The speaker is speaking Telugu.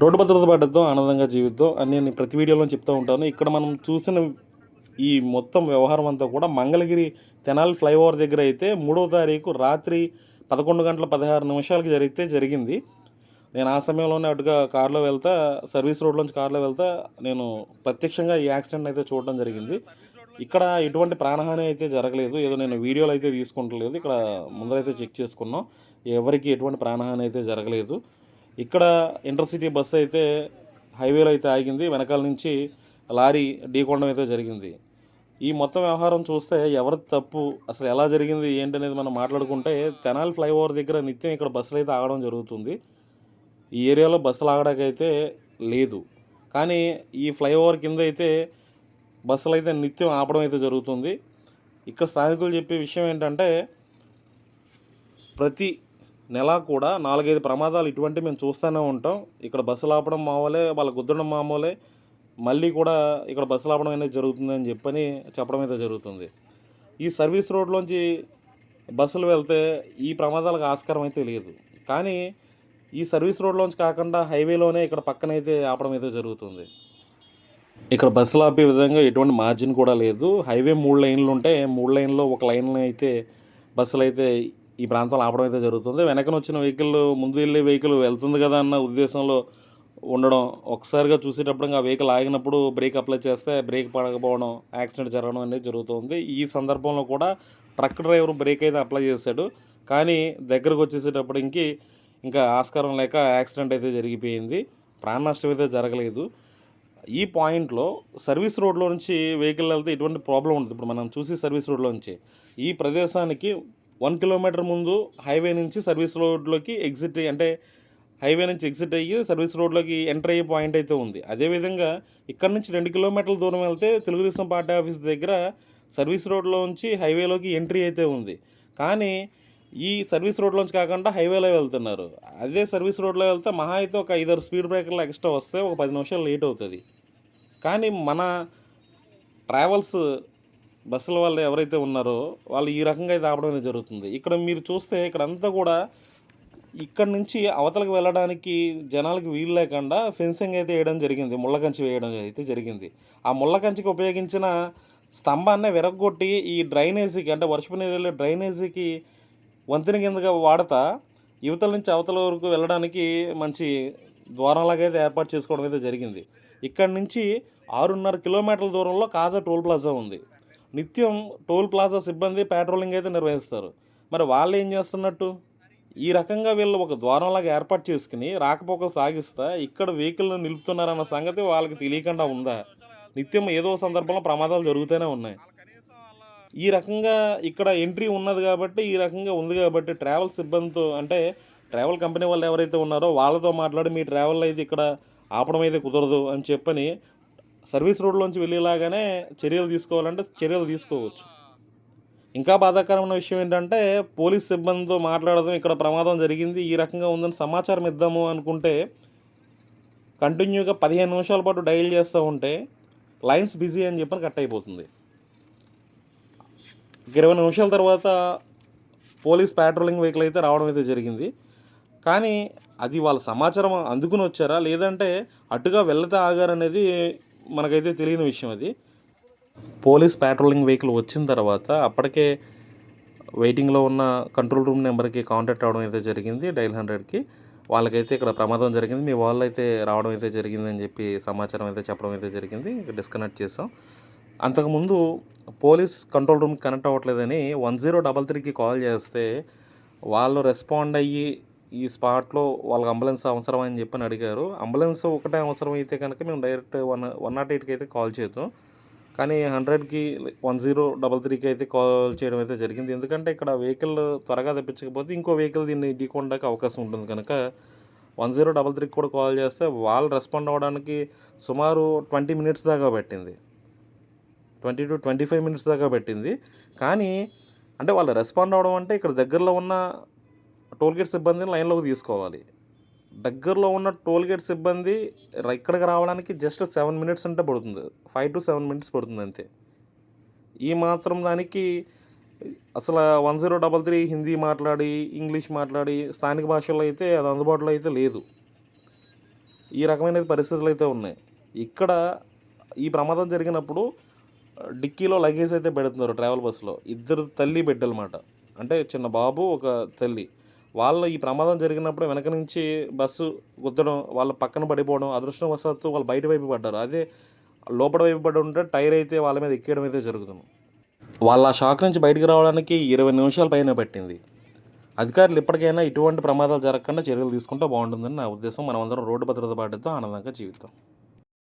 రోడ్డు భద్రత పడ్డతో ఆనందంగా జీవితం అని నేను ప్రతి వీడియోలో చెప్తూ ఉంటాను. ఇక్కడ మనం చూసిన ఈ మొత్తం వ్యవహారం అంతా కూడా మంగళగిరి తెనాలి ఫ్లైఓవర్ దగ్గర అయితే మూడో తారీఖు రాత్రి పదకొండు గంటల పదహారు నిమిషాలకి జరిగితే జరిగింది. నేను ఆ సమయంలోనే అటుగా కారులో వెళ్తా సర్వీస్ రోడ్లోంచి కారులో వెళ్తా నేను ప్రత్యక్షంగా ఈ యాక్సిడెంట్ అయితే చూడడం జరిగింది. ఇక్కడ ఎటువంటి ప్రాణహాని అయితే జరగలేదు. ఏదో నేను వీడియోలు అయితే తీసుకుంటలేదు. ఇక్కడ ముందరైతే చెక్ చేసుకున్నాం. ఎవరికి ఎటువంటి ప్రాణహాని అయితే జరగలేదు. ఇక్కడ ఇంటర్సిటీ బస్సు అయితే హైవేలో అయితే ఆగింది. వెనకాల నుంచి లారీ ఢీకొనడం అయితే జరిగింది. ఈ మొత్తం వ్యవహారం చూస్తే ఎవరి తప్పు అసలు ఎలా జరిగింది ఏంటనేది మనం మాట్లాడుకుంటే తెనాలి ఫ్లైఓవర్ దగ్గర నిత్యం ఇక్కడ బస్సులు అయితే ఆగడం జరుగుతుంది. ఈ ఏరియాలో బస్సులు ఆగడానికైతే లేదు. కానీ ఈ ఫ్లైఓవర్ కింద అయితే బస్సులు అయితే నిత్యం ఆపడం అయితే జరుగుతుంది. ఇక్కడ స్థానికులు చెప్పే విషయం ఏంటంటే ప్రతి నెల కూడా నాలుగైదు ప్రమాదాలు ఇటువంటి మేము చూస్తూనే ఉంటాం. ఇక్కడ బస్సులు ఆపడం మామూలే వాళ్ళ గుద్దడం మామూలే మళ్ళీ కూడా ఇక్కడ బస్సులు ఆపడం అనేది జరుగుతుందని చెప్పని చెప్పడం అయితే జరుగుతుంది. ఈ సర్వీస్ రోడ్లోంచి బస్సులు వెళ్తే ఈ ప్రమాదాలకు ఆస్కారం అయితే లేదు. కానీ ఈ సర్వీస్ రోడ్లోంచి కాకుండా హైవేలోనే ఇక్కడ పక్కనైతే ఆపడం అయితే జరుగుతుంది. ఇక్కడ బస్సులు ఆపే విధంగా ఎటువంటి మార్జిన్ కూడా లేదు. హైవే మూడు లైన్లు ఉంటే మూడు లైన్లో ఒక లైన్ అయితే బస్సులు అయితే ఈ ప్రాంతంలో ఆపడం అయితే జరుగుతుంది. వెనకన వచ్చిన వెహికల్ ముందు వెళ్ళే వెహికల్ వెళ్తుంది కదా అన్న ఉద్దేశంలో ఉండడం ఒకసారిగా చూసేటప్పుడు ఆ వెహికల్ ఆగినప్పుడు బ్రేక్ అప్లై చేస్తే బ్రేక్ పడకపోవడం యాక్సిడెంట్ జరగడం అనేది జరుగుతుంది. ఈ సందర్భంలో కూడా ట్రక్ డ్రైవర్ బ్రేక్ అయితే అప్లై చేశాడు. కానీ దగ్గరకు వచ్చేసేటప్పటికి ఇంకా ఆస్కారం లేక యాక్సిడెంట్ అయితే జరిగిపోయింది. ప్రాణ నష్టం అయితే జరగలేదు. ఈ పాయింట్లో సర్వీస్ రోడ్లో నుంచి వెహికల్ వెళ్తే ఎటువంటి ప్రాబ్లం ఉండదు. ఇప్పుడు మనం చూసి సర్వీస్ రోడ్లో నుంచి ఈ ప్రదేశానికి వన్ కిలోమీటర్ ముందు హైవే నుంచి సర్వీస్ రోడ్లోకి ఎగ్జిట్ అంటే హైవే నుంచి ఎగ్జిట్ అయ్యి సర్వీస్ రోడ్లోకి ఎంటర్ అయ్యే పాయింట్ అయితే ఉంది. అదేవిధంగా ఇక్కడ నుంచి రెండు కిలోమీటర్ల దూరం వెళ్తే తెలుగుదేశం పార్టీ ఆఫీస్ దగ్గర సర్వీస్ రోడ్లో నుంచి హైవేలోకి ఎంట్రీ అయితే ఉంది. కానీ ఈ సర్వీస్ రోడ్లోంచి కాకుండా హైవేలో వెళ్తున్నారు. అదే సర్వీస్ రోడ్లో వెళ్తే మహా అయితే ఒక ఐదారు స్పీడ్ బ్రేకర్లు ఎక్స్ట్రా వస్తే ఒక పది నిమిషాలు లేట్ అవుతుంది. కానీ మన ట్రావెల్స్ బస్సుల వాళ్ళు ఎవరైతే ఉన్నారో వాళ్ళు ఈ రకంగా అయితే ఆపడం అనేది జరుగుతుంది. ఇక్కడ మీరు చూస్తే ఇక్కడ అంతా కూడా ఇక్కడ నుంచి అవతలకు వెళ్ళడానికి జనాలకు వీలు లేకుండా ఫెన్సింగ్ అయితే వేయడం జరిగింది. ముళ్ళకంచి వేయడం అయితే జరిగింది. ఆ ముళ్ళకంచికి ఉపయోగించిన స్తంభాన్ని విరగొట్టి ఈ డ్రైనేజీకి అంటే వర్షపు నీళ్ళు డ్రైనేజీకి వంతెన కిందగా వాడతా యువతల నుంచి అవతల వరకు వెళ్ళడానికి మంచి ద్వారంలాగా అయితే ఏర్పాటు చేసుకోవడం అయితే జరిగింది. ఇక్కడ నుంచి ఆరున్నర కిలోమీటర్ల దూరంలో కాజా టోల్ ప్లాజా ఉంది. నిత్యం టోల్ ప్లాజా సిబ్బంది పెట్రోలింగ్ అయితే నిర్వహిస్తారు. మరి వాళ్ళు ఏం చేస్తున్నట్టు? ఈ రకంగా వీళ్ళు ఒక ద్వారంలాగా ఏర్పాటు చేసుకుని రాకపోకలు సాగిస్తా ఇక్కడ వెహికల్ నిలుపుతున్నారన్న సంగతి వాళ్ళకి తెలియకుండా ఉందా? నిత్యం ఏదో సందర్భంలో ప్రమాదాలు జరుగుతూనే ఉన్నాయి. ఈ రకంగా ఇక్కడ ఎంట్రీ ఉన్నది కాబట్టి ఈ రకంగా ఉంది కాబట్టి ట్రావెల్ సిబ్బందితో అంటే ట్రావెల్ కంపెనీ వాళ్ళు ఎవరైతే ఉన్నారో వాళ్ళతో మాట్లాడి మీ ట్రావెల్ అయితే ఇక్కడ ఆపడం అయితే కుదరదు అని చెప్పని సర్వీస్ రోడ్లోంచి వెళ్ళేలాగానే చర్యలు తీసుకోవాలంటే చర్యలు తీసుకోవచ్చు. ఇంకా బాధాకరమైన విషయం ఏంటంటే పోలీస్ సిబ్బందితో మాట్లాడదాం ఇక్కడ ప్రమాదం జరిగింది. ఈ రకంగా ఉందని సమాచారం ఇద్దాము అనుకుంటే కంటిన్యూగా పదిహేను నిమిషాల పాటు డైల్ చేస్తూ ఉంటే లైన్స్ బిజీ అని చెప్పని కట్ అయిపోతుంది. ఇరవై నిమిషాల తర్వాత పోలీస్ ప్యాట్రోలింగ్ వెహికల్ అయితే రావడం అయితే జరిగింది. కానీ అది వాళ్ళ సమాచారం అందుకుని వచ్చారా? లేదంటే అటుగా వెళ్తే ఆగారనేది మనకైతే తెలియని విషయం అది. పోలీస్ ప్యాట్రోలింగ్ వెహికల్ వచ్చిన తర్వాత అప్పటికే వెయిటింగ్లో ఉన్న కంట్రోల్ రూమ్ నెంబర్కి కాంటాక్ట్ అవ్వడం అయితే జరిగింది డైల్ హండ్రెడ్కి. వాళ్ళకైతే ఇక్కడ ప్రమాదం జరిగింది. మీ వాళ్ళు అయితే రావడం అయితే జరిగింది అని చెప్పి సమాచారం అయితే చెప్పడం అయితే జరిగింది. డిస్కనెక్ట్ చేసాం అంతకుముందు పోలీస్ కంట్రోల్ రూమ్కి కనెక్ట్ అవ్వట్లేదని వన్ జీరో డబల్ త్రీకి కాల్ చేస్తే వాళ్ళు రెస్పాండ్ అయ్యి ఈ స్పాట్లో వాళ్ళకి అంబులెన్స్ అవసరం అని చెప్పని అడిగారు. అంబులెన్స్ ఒకటే అవసరం అయితే కనుక మేము డైరెక్ట్ వన్ వన్ నాట్ ఎయిట్కి అయితే కాల్ చేద్దాం. కానీ హండ్రెడ్కి వన్ జీరో డబల్ త్రీకి అయితే కాల్ చేయడం అయితే జరిగింది. ఎందుకంటే ఇక్కడ వెహికల్ త్వరగా తెప్పించకపోతే ఇంకో వెహికల్ దీన్ని ఢీకొనడానికి అవకాశం ఉంటుంది కనుక వన్ జీరో డబల్ త్రీకి కూడా కాల్ చేస్తే వాళ్ళు రెస్పాండ్ అవ్వడానికి సుమారు ట్వంటీ మినిట్స్ దాకా పెట్టింది. Twenty two twenty five minutes దాకా పెట్టింది. కానీ అంటే వాళ్ళు రెస్పాండ్ అవ్వడం అంటే ఇక్కడ దగ్గరలో ఉన్న టోల్ గేట్ సిబ్బందిని లైన్లోకి తీసుకోవాలి. దగ్గరలో ఉన్న టోల్ గేట్ సిబ్బంది ఇక్కడికి రావడానికి జస్ట్ సెవెన్ మినిట్స్ అంటే పడుతుంది. ఫైవ్ టు సెవెన్ మినిట్స్ పడుతుంది అంతే. ఈ మాత్రం దానికి అసలు one zero double three Hindi మాట్లాడి ఇంగ్లీష్ మాట్లాడి స్థానిక భాషల్లో అయితే అది అందుబాటులో అయితే లేదు. ఈ రకమైన పరిస్థితులు అయితే ఉన్నాయి. ఇక్కడ ఈ ప్రమాదం జరిగినప్పుడు డిక్కీలో లగేజ్ అయితే పెడుతున్నారు ట్రావెల్ బస్సులో. ఇద్దరు తల్లి బిడ్డలమాట అంటే చిన్న బాబు ఒక తల్లి. వాళ్ళ ఈ ప్రమాదం జరిగినప్పుడు వెనక నుంచి బస్సు గుద్దడం వాళ్ళ పక్కన పడిపోవడం అదృష్టం వసత్తు వాళ్ళు బయట వైపు పడ్డారు. అదే లోపల వైపు పడి ఉంటే టైర్ అయితే వాళ్ళ మీద ఎక్కేయడం అయితే జరుగుతుంది. వాళ్ళ ఆ షాక్ నుంచి బయటికి రావడానికి ఇరవై నిమిషాల పైన పట్టింది. అధికారులు ఇప్పటికైనా ఇటువంటి ప్రమాదాలు జరగకుండా చర్యలు తీసుకుంటే బాగుంటుందని నా ఉద్దేశం. మనమందరం రోడ్డు భద్రత పాటితో ఆనందంగా జీవితం